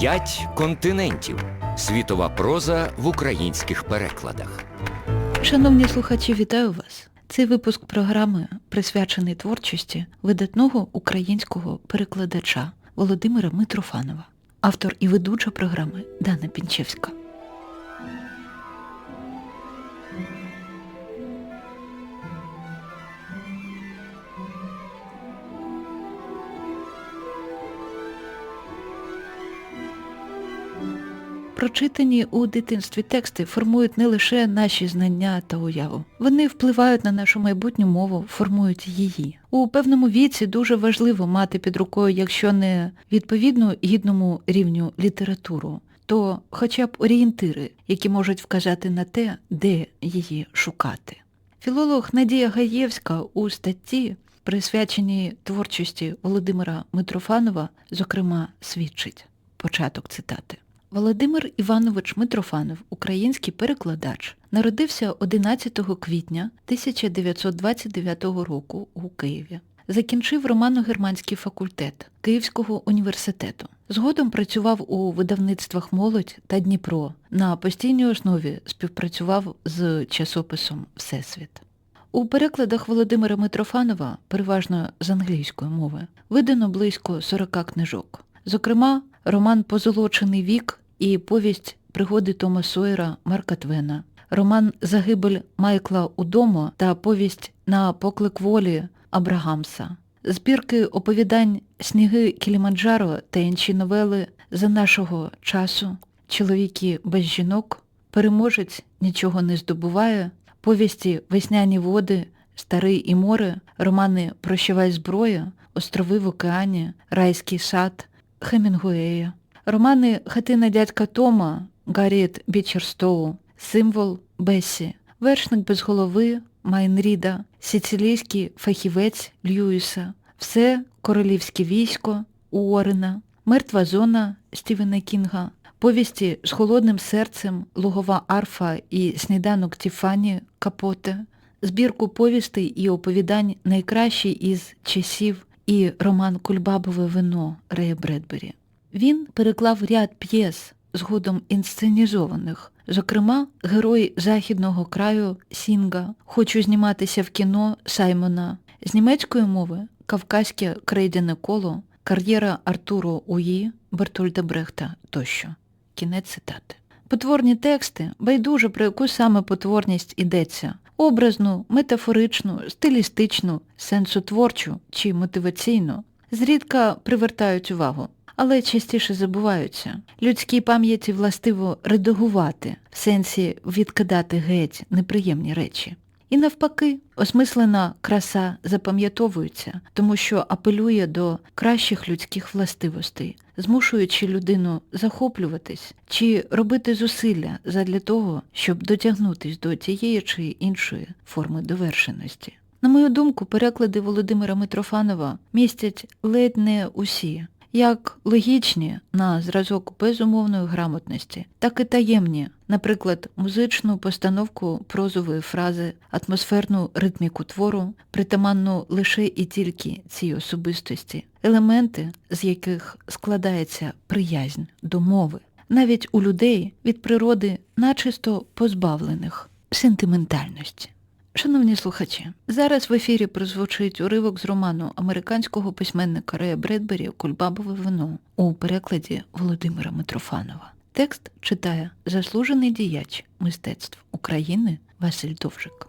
П'ять континентів. Світова проза в українських перекладах. Шановні слухачі, вітаю вас. Цей випуск програми присвячений творчості видатного українського перекладача Володимира Митрофанова, автор і ведуча програми Дана Пінчевська. Прочитані у дитинстві тексти формують не лише наші знання та уяву. Вони впливають на нашу майбутню мову, формують її. У певному віці дуже важливо мати під рукою, якщо не відповідну гідному рівню літературу, то хоча б орієнтири, які можуть вказати на те, де її шукати. Філолог Надія Гаєвська у статті, присвяченій творчості Володимира Митрофанова, зокрема, свідчить. Початок цитати. Володимир Іванович Митрофанов, український перекладач, народився 11 квітня 1929 року у Києві. Закінчив романо-германський факультет Київського університету. Згодом працював у видавництвах Молодь та Дніпро. На постійній основі співпрацював з часописом Всесвіт. У перекладах Володимира Митрофанова, переважно з англійської мови, видано близько 40 книжок. Зокрема, роман Позолочений вік і повість Пригоди Тома Сойера Марка Твена, роман Загибель Майкла Удомо та повість На поклик волі Абрагамса, збірки оповідань Сніги Кіліманджаро та інші новели за нашого часу, Чоловіки без жінок, Переможець нічого не здобуває, повісті Весняні води, Старий і море, романи Прощавай зброя, Острови в океані, Райський сад, Хемінгуея, романи Хатина дядька Тома, Гарріет Бічерстоу, Символ Бесі, Вершник без голови Майнріда, Сицилійський фахівець Льюіса, Все королівське військо Уоррена, Мертва зона Стівена Кінга, повісті з холодним серцем Лугова арфа і Сніданок Тіфані Капоте, збірку повістей і оповідань найкращі із часів і роман Кульбабове вино Рея Бредбері. Він переклав ряд п'єс, згодом інсценізованих, зокрема, герой західного краю Сінга, Хочу зніматися в кіно Саймона, з німецької мови Кавказьке крейдяне коло, кар'єра Артуру Уї, Бертольда Брехта тощо. Кінець цитати. Потворні тексти байдуже про яку саме потворність йдеться образну, метафоричну, стилістичну, сенсотворчу чи мотиваційну, зрідка привертають увагу, але частіше забуваються. Людській пам'яті властиво редагувати, в сенсі відкидати геть неприємні речі. І навпаки, осмислена краса запам'ятовується, тому що апелює до кращих людських властивостей, змушуючи людину захоплюватись чи робити зусилля задля того, щоб дотягнутись до тієї чи іншої форми довершеності. На мою думку, переклади Володимира Митрофанова містять ледь не усі, як логічні на зразок безумовної грамотності, так і таємні, наприклад, музичну постановку прозової фрази, атмосферну ритміку твору, притаманну лише і тільки цій особистості, елементи, з яких складається приязнь до мови, навіть у людей від природи начисто позбавлених сентиментальності. Шановні слухачі, зараз в ефірі прозвучить уривок з роману американського письменника Рея Бредбері Кульбабове вино у перекладі Володимира Митрофанова. Текст читає заслужений діяч мистецтв України Василь Довжик.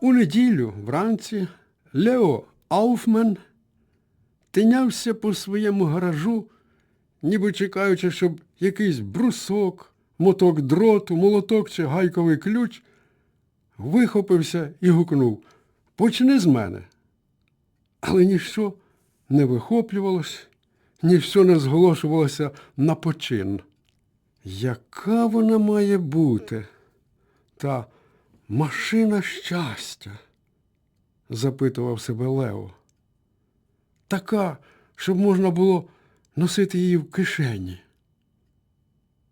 У неділю вранці Лео Ауфмен тинявся по своєму гаражу, ніби чекаючи, щоб якийсь брусок, моток дроту, молоток чи гайковий ключ вихопився і гукнув Почни з мене. Але ніщо не вихоплювалось, ніщо не зголошувалося на почин. Яка вона має бути? Та машина щастя? запитував себе Лео. Така, щоб можна було носити її в кишені.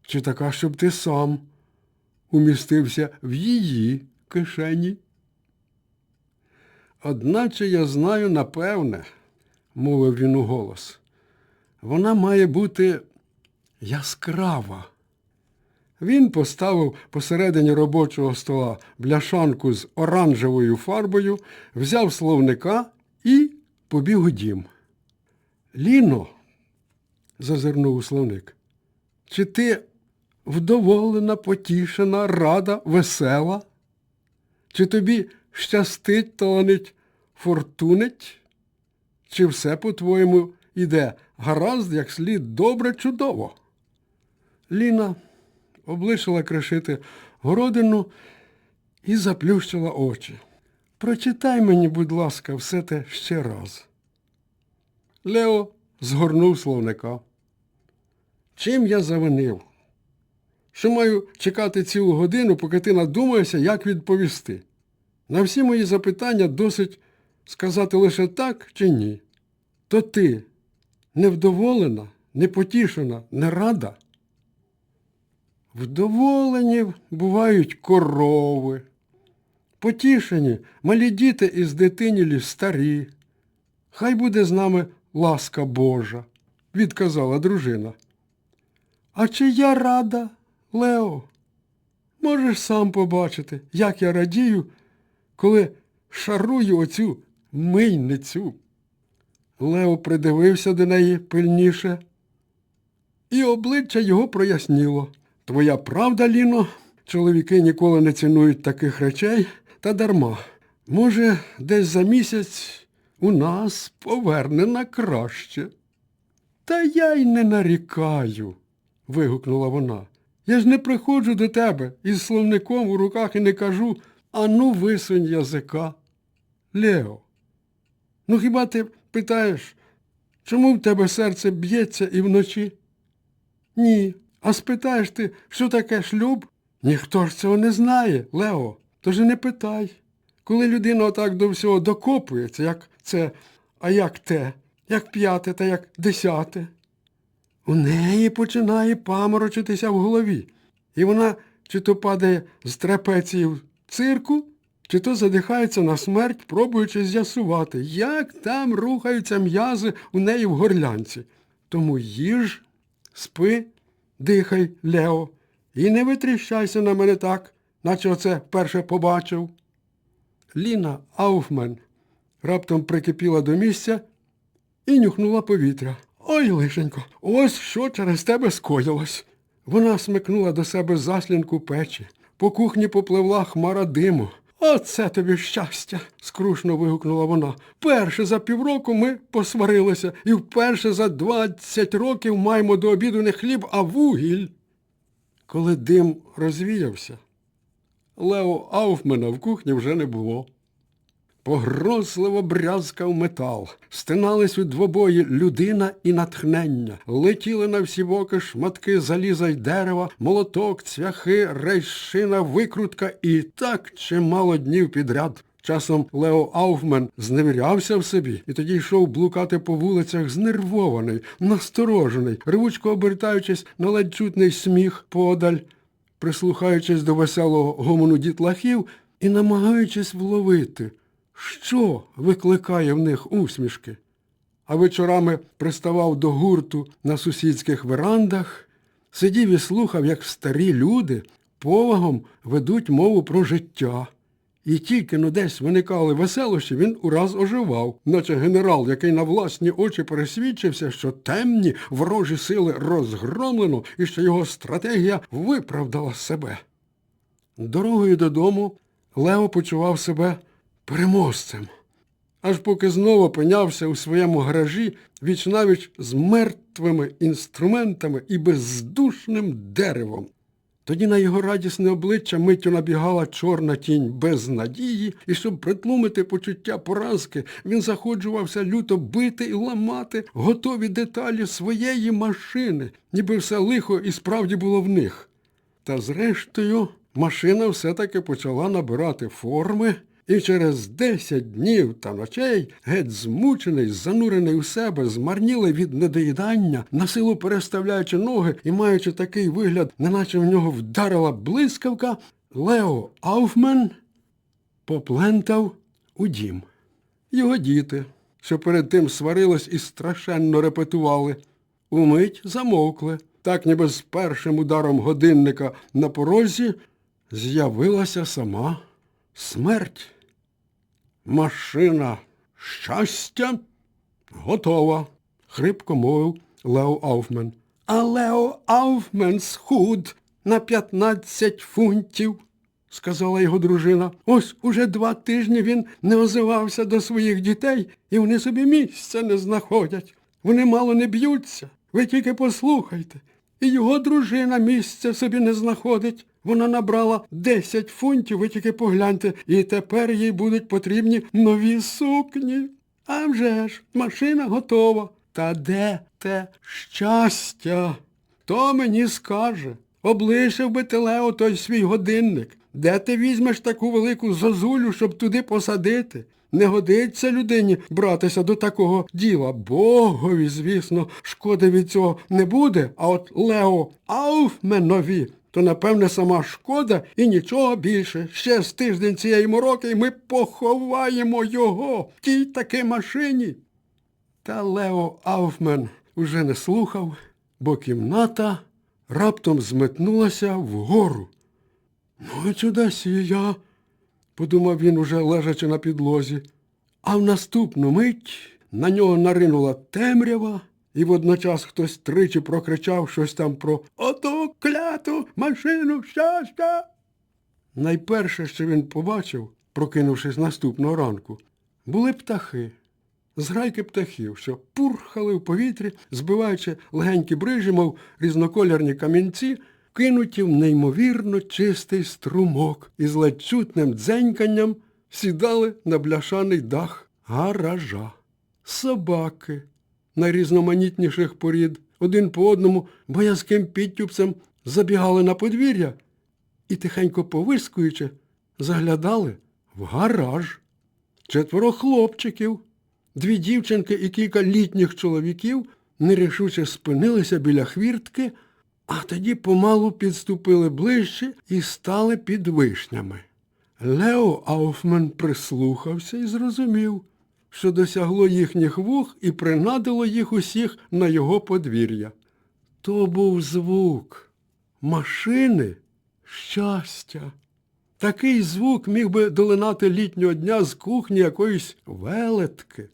Чи така, щоб ти сам умістився в її кишені? Одначе я знаю напевне, мовив він у голос. Вона має бути яскрава. Він поставив посередині робочого стола бляшанку з оранжевою фарбою, взяв словника і побіг у дім. Ліно, зазирнув словник, чи ти вдоволена, потішена, рада, весела? Чи тобі щастить, таланить, фортунить? Чи все, по-твоєму, іде гаразд, як слід добре, чудово? Ліна облишила кришити городину і заплющила очі. Прочитай мені, будь ласка, все те ще раз. Лео згорнув словника. Чим я завинив? Що маю чекати цілу годину, поки ти надумаєшся, як відповісти? На всі мої запитання досить сказати лише так чи ні. То ти невдоволена, непотішена, не рада? Вдоволені бувають корови, потішені малі діти із дитинілі старі. Хай буде з нами ласка Божа, відказала дружина. А чи я рада, Лео? Можеш сам побачити, як я радію, коли шарую оцю мийницю. Лео придивився до неї пильніше, і обличчя його проясніло. Твоя правда, Ліно, чоловіки ніколи не цінують таких речей та дарма. Може, десь за місяць у нас поверне на краще. Та я й не нарікаю, вигукнула вона. Я ж не приходжу до тебе із словником у руках і не кажу, ану висунь язика. Лео, ну хіба ти питаєш, чому в тебе серце б'ється і вночі? Ні. А спитаєш ти, що таке шлюб? Ніхто ж цього не знає, Лео. Тож і не питай. Коли людина отак до всього докопується, як це, а як те, як п'яте та як десяте, у неї починає паморочитися в голові. І вона чи то падає з трапеції в цирку, чи то задихається на смерть, пробуючи з'ясувати, як там рухаються м'язи у неї в горлянці. Тому їж, спи, дихай, Лео, і не витріщайся на мене так, наче оце вперше побачив. Ліна Ауфман раптом прикипіла до місця і нюхнула повітря. Ой, лишенько, ось що через тебе скоїлось. Вона смикнула до себе заслінку печі. По кухні попливла хмара диму. Оце тобі щастя, скрушно вигукнула вона. Перше за півроку ми посварилися, і вперше за двадцять років маємо до обіду не хліб, а вугіль. Коли дим розвіявся, Лео Ауфмена в кухні вже не було. Погрозливо брязкав метал, стинались у двобої людина і натхнення, летіли на всі боки шматки заліза й дерева, молоток, цвяхи, рейшина, викрутка. І так чимало днів підряд. Часом Лео Ауфмен зневірявся в собі і тоді йшов блукати по вулицях знервований, насторожений, рвучко обертаючись на ледь чутний сміх подаль, прислухаючись до веселого гомону дітлахів і намагаючись вловити, що викликає в них усмішки. А вечорами приставав до гурту на сусідських верандах, сидів і слухав, як старі люди повагом ведуть мову про життя. І тільки ну десь виникали веселощі, він ураз оживав, наче генерал, який на власні очі пересвідчився, що темні ворожі сили розгромлено і що його стратегія виправдала себе. Дорогою додому Лео почував себе переможцем. Аж поки знову опинявся у своєму гаражі вічнавіч з мертвими інструментами і бездушним деревом. Тоді на його радісне обличчя миттю набігала чорна тінь без надії, і щоб притлумити почуття поразки, він заходжувався люто бити і ламати готові деталі своєї машини, ніби все лихо і справді було в них. Та зрештою машина все-таки почала набирати форми, і через десять днів та ночей, геть змучений, занурений у себе, змарнілий від недоїдання, насилу переставляючи ноги і маючи такий вигляд, неначе в нього вдарила блискавка, Лео Ауфмен поплентав у дім. його діти, що перед тим сварились і страшенно репетували. Умить замовкли. Так ніби з першим ударом годинника на порозі з'явилася сама смерть. Машина щастя готова, хрипко мовив Лео Ауфмен. А Лео Ауфмен схуд на 15 фунтів, сказала його дружина. Ось уже два тижні він не озивався до своїх дітей, і вони собі місця не знаходять. Вони мало не б'ються. Ви тільки послухайте. І його дружина місця собі не знаходить. Вона набрала 10 фунтів, ви тільки погляньте, і тепер їй будуть потрібні нові сукні. А вже ж, машина готова. Та де те щастя? Хто мені скаже? Облишив би ти, Лео, той свій годинник. Де ти візьмеш таку велику зозулю, щоб туди посадити? Не годиться людині братися до такого діла. Богові, звісно, шкоди від цього не буде, а от Лео Ауфменові, то, напевне, сама шкода і нічого більше. Ще з тиждень цієї мороки і ми поховаємо його в тій таки машині. Та Лео Ауфмен уже не слухав, бо кімната раптом зметнулася вгору. Ну, і чудесі я, подумав він, уже лежачи на підлозі. А в наступну мить на нього наринула темрява, і водночас хтось тричі прокричав щось там про оту кляту машину щастя. Найперше, що він побачив, прокинувшись наступного ранку, були птахи. Зграйки птахів, що пурхали в повітрі, збиваючи легенькі брижі, мов різнокольорні камінці, кинуті в неймовірно чистий струмок і з ледь чутним дзеньканням сідали на бляшаний дах гаража. Собаки найрізноманітніших порід, один по одному боязким підтюпцем забігали на подвір'я і, тихенько повискуючи, заглядали в гараж. Четверо хлопчиків, дві дівчинки і кілька літніх чоловіків нерішуче спинилися біля хвіртки, а тоді помалу підступили ближче і стали під вишнями. Лео Ауфмен прислухався і зрозумів, що досягло їхніх вух і принадило їх усіх на його подвір'я. То був звук машини щастя. Такий звук міг би долинати літнього дня з кухні якоїсь велетки.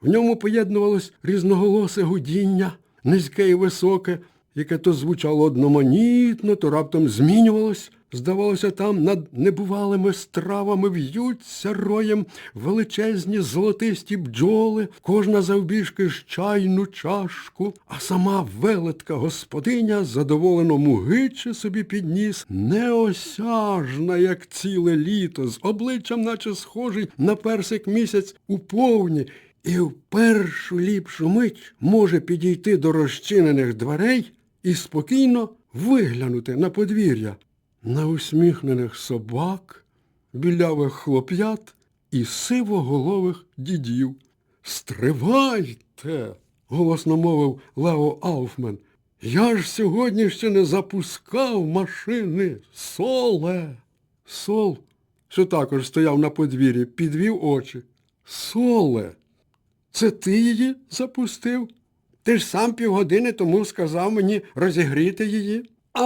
В ньому поєднувалось різноголосе гудіння, низьке і високе, яке то звучало одноманітно, то раптом змінювалось. Здавалося, там над небувалими стравами в'ються роєм величезні золотисті бджоли, кожна завбіжки з чайну чашку, а сама велетка господиня задоволено мугиче собі підніс, неосяжна, як ціле літо, з обличчям, наче схожий на персик місяць у повні, і в першу ліпшу мить може підійти до розчинених дверей і спокійно виглянути на подвір'я, на усміхнених собак, білявих хлоп'ят і сивоголових дідів. Стривайте, голосно мовив Лео Ауфмен. Я ж сьогодні ще не запускав машини. Соле. Сол, що також стояв на подвір'ї, підвів очі. Соле. Це ти її запустив? Ти ж сам півгодини тому сказав мені розігріти її. А,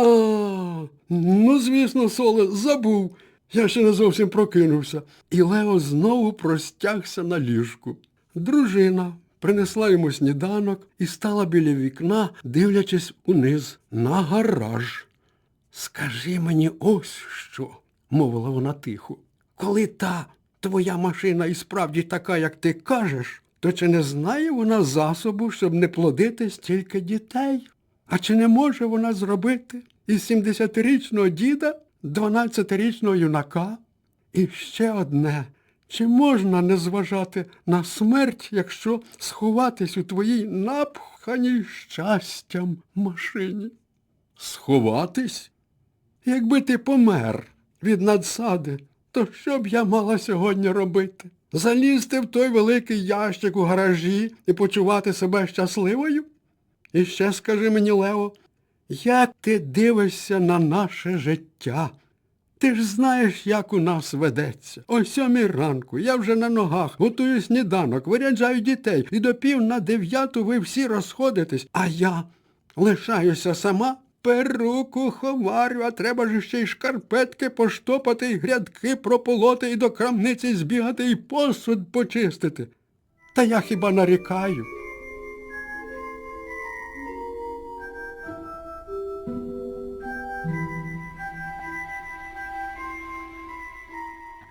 ну, звісно, Соле, забув. Я ще не зовсім прокинувся. І Лео знову простягся на ліжку. Дружина принесла йому сніданок і стала біля вікна, дивлячись униз на гараж. Скажи мені ось що, мовила вона тихо. Коли та твоя машина і справді така, як ти кажеш, то чи не знає вона засобу, щоб не плодити стільки дітей? А чи не може вона зробити із 70-річного діда 12-річного юнака? І ще одне. Чи можна не зважати на смерть, якщо сховатись у твоїй напханій щастям машині? Сховатись? Якби ти помер від надсади, то що б я мала сьогодні робити? Залізти в той великий ящик у гаражі і почувати себе щасливою? І ще скажи мені, Лео, як ти дивишся на наше життя? Ти ж знаєш, як у нас ведеться. О сьомій ранку, я вже на ногах, готую сніданок, виряджаю дітей, і до пів на дев'яту ви всі розходитесь, а я лишаюся сама. Перуку ховарю, а треба ж ще й шкарпетки поштопати, і грядки прополоти, і до крамниці збігати, і посуд почистити. Та я хіба нарікаю?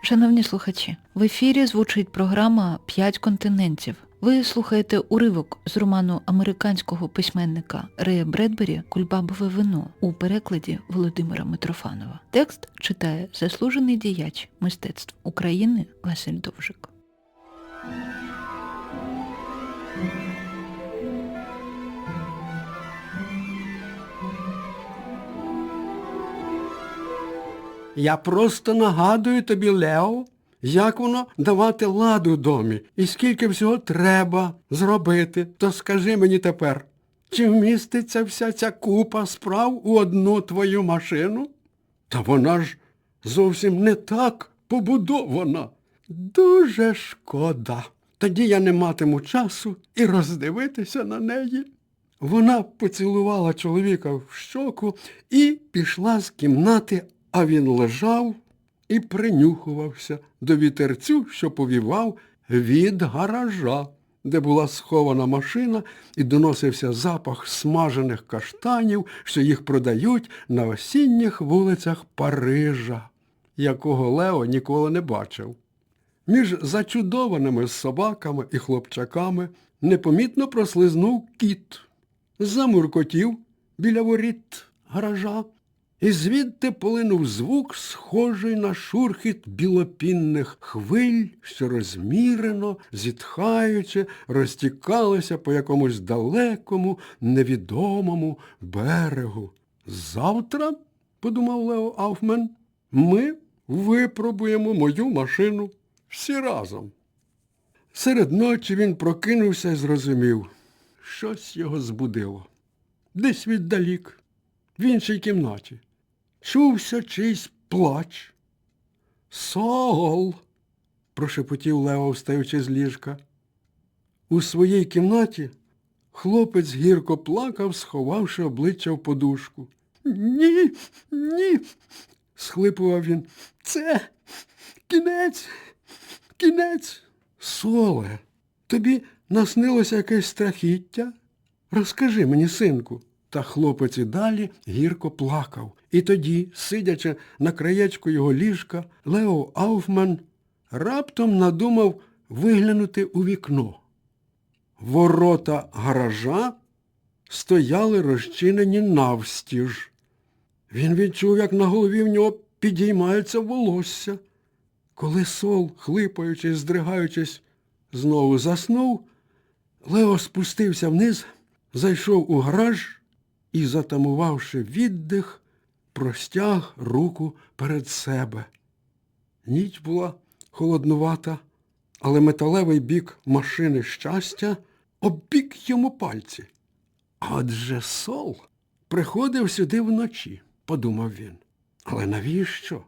Шановні слухачі, в ефірі звучить програма П'ять континентів. Ви слухаєте уривок з роману американського письменника Рея Бредбері Кульбабове вино у перекладі Володимира Митрофанова. Текст читає заслужений діяч мистецтв України Василь Довжик. Я просто нагадую тобі, Лео, як воно давати ладу в домі і скільки всього треба зробити, то скажи мені тепер, чи вміститься вся ця купа справ у одну твою машину? Та вона ж зовсім не так побудована. Дуже шкода. Тоді я не матиму часу і роздивитися на неї. Вона поцілувала чоловіка в щоку і пішла з кімнати, а він лежав і принюхувався до вітерцю, що повівав від гаража, де була схована машина і доносився запах смажених каштанів, що їх продають на осінніх вулицях Парижа, якого Лео ніколи не бачив. Між зачудованими собаками і хлопчаками непомітно прослизнув кіт, замуркотів біля воріт гаража, і звідти полинув звук, схожий на шурхіт білопінних хвиль, що розмірено, зітхаючи, розтікалися по якомусь далекому, невідомому берегу. Завтра, подумав Лео Ауфмен, ми випробуємо мою машину всі разом. Серед ночі він прокинувся і зрозумів, щось його збудило. Десь віддалік, в іншій кімнаті. Чувся чийсь плач. Сол, прошепотів Лео, встаючи з ліжка. У своїй кімнаті хлопець гірко плакав, сховавши обличчя в подушку. Ні, ні, схлипував він. Це кінець, кінець. Соле, тобі наснилося якесь страхіття? Розкажи мені, синку. Та хлопець і далі гірко плакав. І тоді, сидячи на краєчку його ліжка, Лео Ауфман раптом надумав виглянути у вікно. Ворота гаража стояли розчинені навстіж. Він відчув, як на голові в нього підіймається волосся. Коли сол, хлипаючи, і здригаючись, знову заснув, Лео спустився вниз, зайшов у гараж і, затамувавши віддих, простяг руку перед себе. Ніч була холоднувата, але металевий бік машини щастя оббік йому пальці. Адже сол приходив сюди вночі, подумав він. Але навіщо?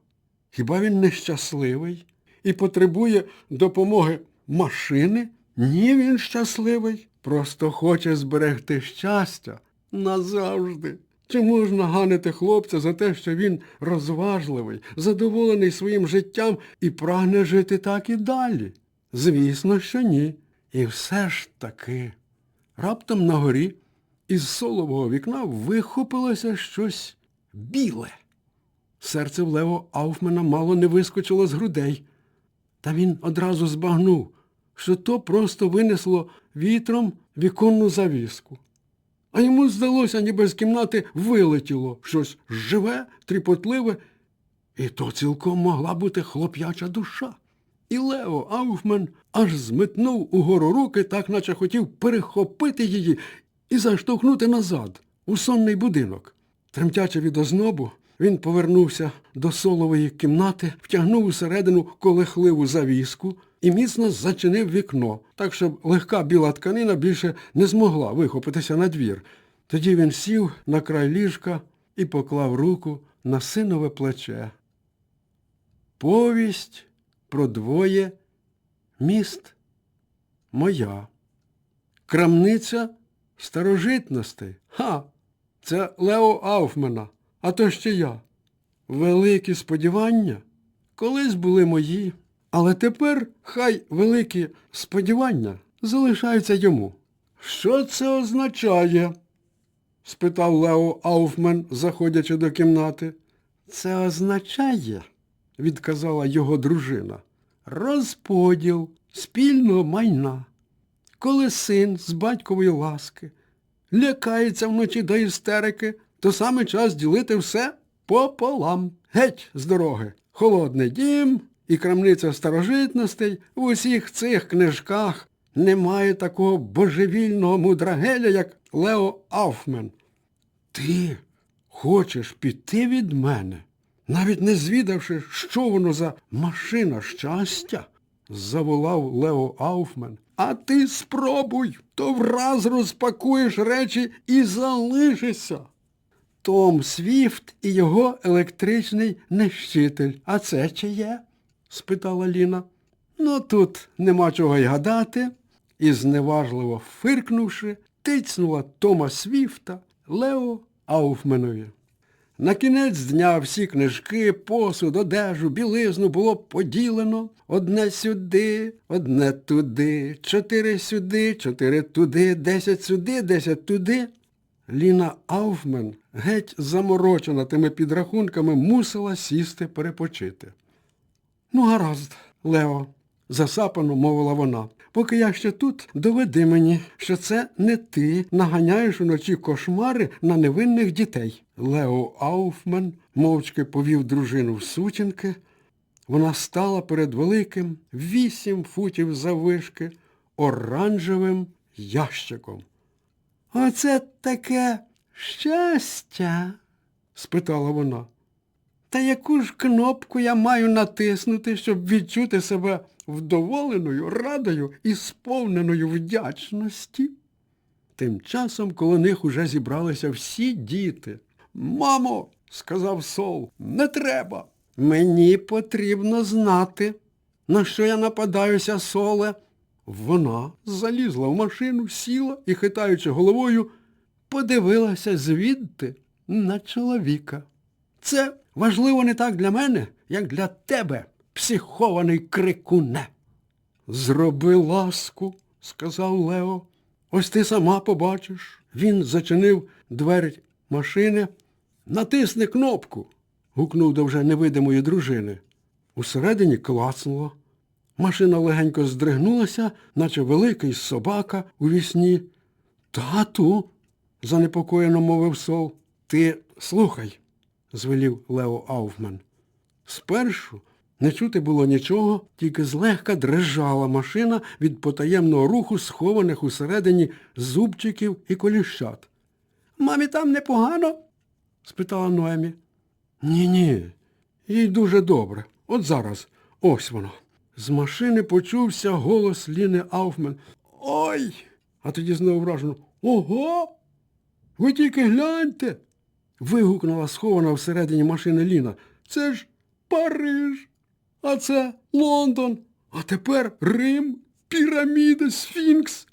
Хіба він нещасливий і потребує допомоги машини? Ні, він щасливий. Просто хоче зберегти щастя назавжди. Чи можна ганити хлопця за те, що він розважливий, задоволений своїм життям і прагне жити так і далі? Звісно, що ні. І все ж таки. Раптом на горі із солового вікна вихопилося щось біле. Серце в Лео Ауфмена мало не вискочило з грудей. Та він одразу збагнув, що то просто винесло вітром віконну завіску. А йому здалося, ніби з кімнати вилетіло щось живе, тріпотливе, і то цілком могла бути хлоп'яча душа. І Лео Ауфмен аж зметнув угору руки, так наче хотів перехопити її і заштовхнути назад, у сонний будинок. Тремтячи від ознобу, він повернувся до солової кімнати, втягнув усередину колехливу завіску і міцно зачинив вікно, так щоб легка біла тканина більше не змогла вихопитися на двір. Тоді він сів на край ліжка і поклав руку на синове плече. Повість про двоє міст. Моя. Крамниця старожитностей. Ха! Це Лео Ауфмена, а то ще я. Великі сподівання колись були мої, але тепер хай великі сподівання залишаються йому. Що це означає? спитав Лео Ауфмен, заходячи до кімнати. Це означає, відказала його дружина, розподіл спільного майна. Коли син з батькової ласки лякається вночі до істерики, то саме час ділити все пополам. Геть з дороги. Холодний дім і крамниця старожитностей в усіх цих книжках немає такого божевільного мудрагеля, як Лео Ауфмен. Ти хочеш піти від мене, навіть не звідавши, що воно за машина щастя? заволав Лео Ауфмен. А ти спробуй, то враз розпакуєш речі і залишишся. Том Свіфт і його електричний нищитель. А це чиє? Спитала Ліна. Ну тут нема чого й гадати. І зневажливо фиркнувши, тицнула Тома Свіфта Лео Ауфменові. На кінець дня всі книжки, посуд, одежу, білизну було поділено. Одне сюди, одне туди, чотири сюди, чотири туди, десять сюди, десять туди. Ліна Ауфмен, геть заморочена тими підрахунками, мусила сісти перепочити. Ну, гаразд, Лео, засапано мовила вона. Поки я ще тут, доведи мені, що це не ти наганяєш уночі кошмари на невинних дітей. Лео Ауфмен мовчки повів дружину в сутінки. Вона стала перед великим, вісім футів заввишки, оранжевим ящиком. Оце таке щастя? спитала вона. Та яку ж кнопку я маю натиснути, щоб відчути себе вдоволеною, радою і сповненою вдячності? Тим часом коло них уже зібралися всі діти. Мамо, сказав Сол, не треба. Мені потрібно знати, на що я нападаюся, соле. Вона залізла в машину, сіла і, хитаючи головою, подивилася звідти на чоловіка. Це важливо не так для мене, як для тебе, психований крикуне. Зроби ласку, сказав Лео. Ось ти сама побачиш. Він зачинив двері машини. Натисни кнопку. гукнув до вже невидимої дружини. Усередині клацнуло. Машина легенько здригнулася, наче великий собака у вісні. Тату, занепокоєно мовив сол. Ти слухай, звелів Лео Ауфман. Спершу не чути було нічого, тільки злегка дрижала машина від потаємного руху, схованих усередині зубчиків і коліщат. Мамі там непогано? спитала Ноемі. Ні-ні, їй дуже добре. От зараз, ось воно. З машини почувся голос Ліни Ауфмен. Ой! А тоді знову вражено. Ого! Ви тільки гляньте. Вигукнула схована всередині машини Ліна. Це ж Париж, а це Лондон, а тепер Рим, піраміди, Сфінкс.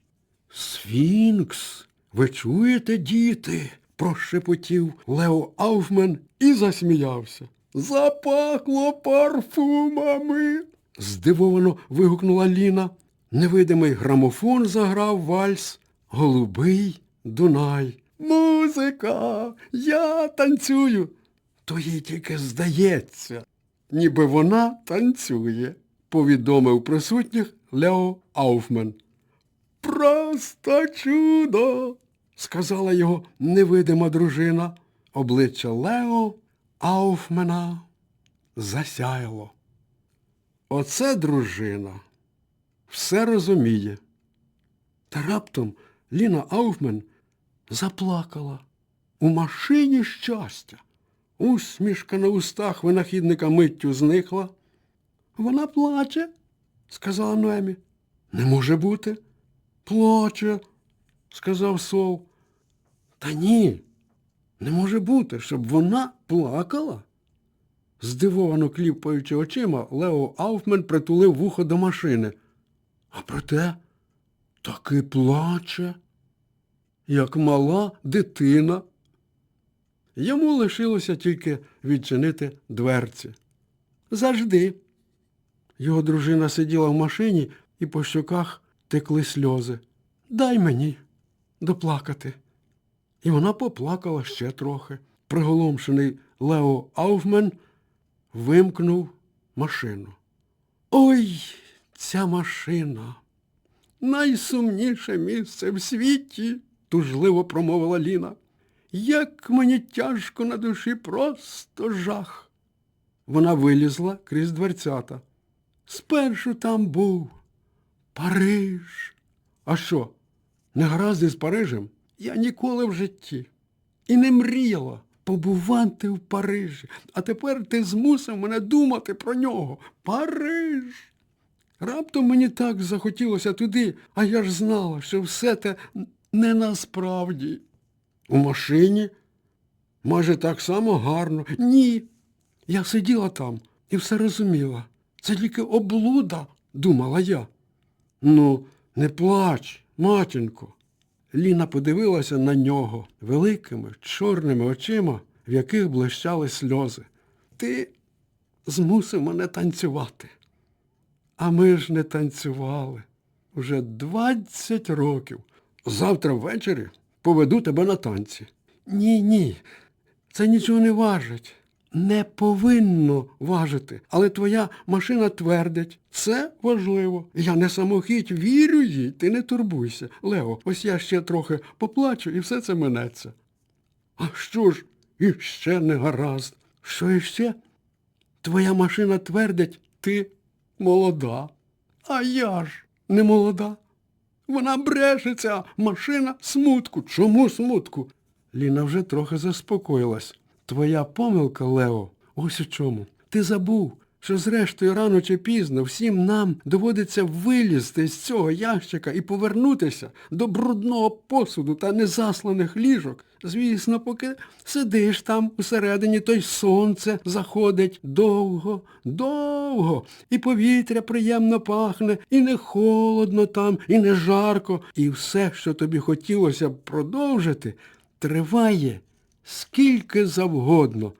Сфінкс, ви чуєте, діти? прошепотів Лео Ауфмен і засміявся. Запахло парфумами. здивовано вигукнула Ліна. Невидимий грамофон заграв вальс. Голубий Дунай. Музика, я танцюю. То їй тільки здається, ніби вона танцює, повідомив присутніх Лео Ауфмен. Просто чудо, сказала його невидима дружина. Обличчя Лео Ауфмена засяяло. Оце дружина все розуміє. Та раптом Ліна Ауфмен заплакала. У машині щастя. Усмішка на устах винахідника миттю зникла. Вона плаче, сказала Ноемі. Не може бути. Плаче, сказав Сол. Та ні, не може бути, щоб вона плакала. Здивовано кліпаючи очима, Лео Ауфмен притулив вухо до машини. А проте таки плаче, як мала дитина. Йому лишилося тільки відчинити дверці. Завжди. Його дружина сиділа в машині і по щоках текли сльози. Дай мені доплакати. І вона поплакала ще трохи. Приголомшений Лео Ауфмен вимкнув машину. Ой, ця машина. Найсумніше місце в світі, тужливо промовила Ліна. Як мені тяжко на душі, просто жах. Вона вилізла крізь дверцята. Спершу там був Париж. А що, не гаразд із Парижем? Я ніколи в житті. І не мріяла побувати в Парижі. А тепер ти змусив мене думати про нього. Париж. Раптом мені так захотілося туди, а я ж знала, що все те не насправді. У машині? Майже так само гарно. Ні. Я сиділа там і все розуміла. Це тільки облуда, думала я. Ну, не плач, матінко. Ліна подивилася на нього великими чорними очима, в яких блищали сльози. Ти змусив мене танцювати. А ми ж не танцювали. Уже двадцять років. Завтра ввечері поведу тебе на танці. Ні, ні, це нічого не важить. Не повинно важити. Але твоя машина твердить. Це важливо. Я не самохідь, вірю їй, ти не турбуйся. Лео, ось я ще трохи поплачу і все це минеться. А що ж іще не гаразд? Що іще? Твоя машина твердить, ти молода. А я ж не молода. Вона бреше, ця машина смутку. Чому смутку? Ліна вже трохи заспокоїлась. Твоя помилка, Лео, ось у чому. Ти забув, що зрештою рано чи пізно всім нам доводиться вилізти з цього ящика і повернутися до брудного посуду та незасланих ліжок. Звісно, поки сидиш там усередині, то й сонце заходить довго, довго, і повітря приємно пахне, і не холодно там, і не жарко, і все, що тобі хотілося б продовжити, триває скільки завгодно.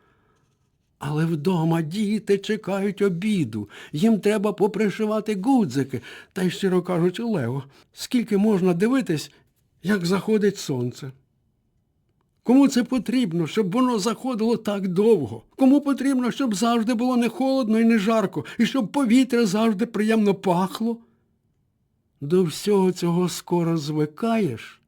Але вдома діти чекають обіду, їм треба попришивати гудзики. Та й, щиро кажучи, Лео, скільки можна дивитись, як заходить сонце? Кому це потрібно, щоб воно заходило так довго? Кому потрібно, щоб завжди було не холодно і не жарко, і щоб повітря завжди приємно пахло? До всього цього скоро звикаєш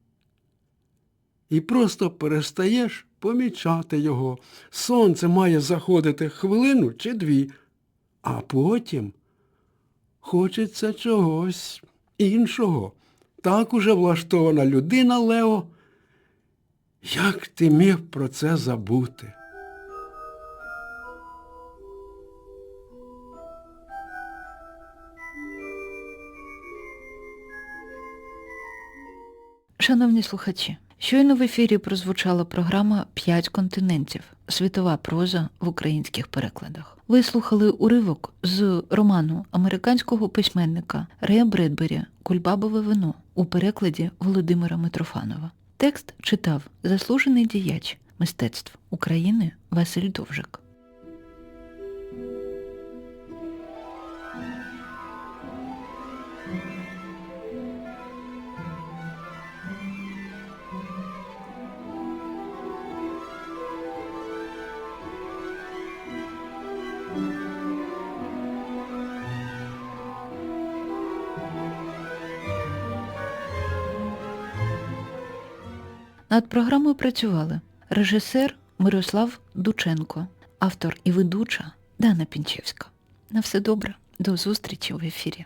і просто перестаєш помічати його. Сонце має заходити хвилину чи дві, а потім хочеться чогось іншого. Так уже влаштована людина, Лео. Як ти міг про це забути? Шановні слухачі, щойно в ефірі прозвучала програма «П'ять континентів. Світова проза в українських перекладах. Ви слухали уривок з роману американського письменника Рея Бредбері Кульбабове вино у перекладі Володимира Митрофанова. Текст читав заслужений діяч мистецтв України Василь Довжик. Над програмою працювали режисер Мирослав Дученко, автор і ведуча Дана Пінчевська. На все добре, до зустрічі в ефірі.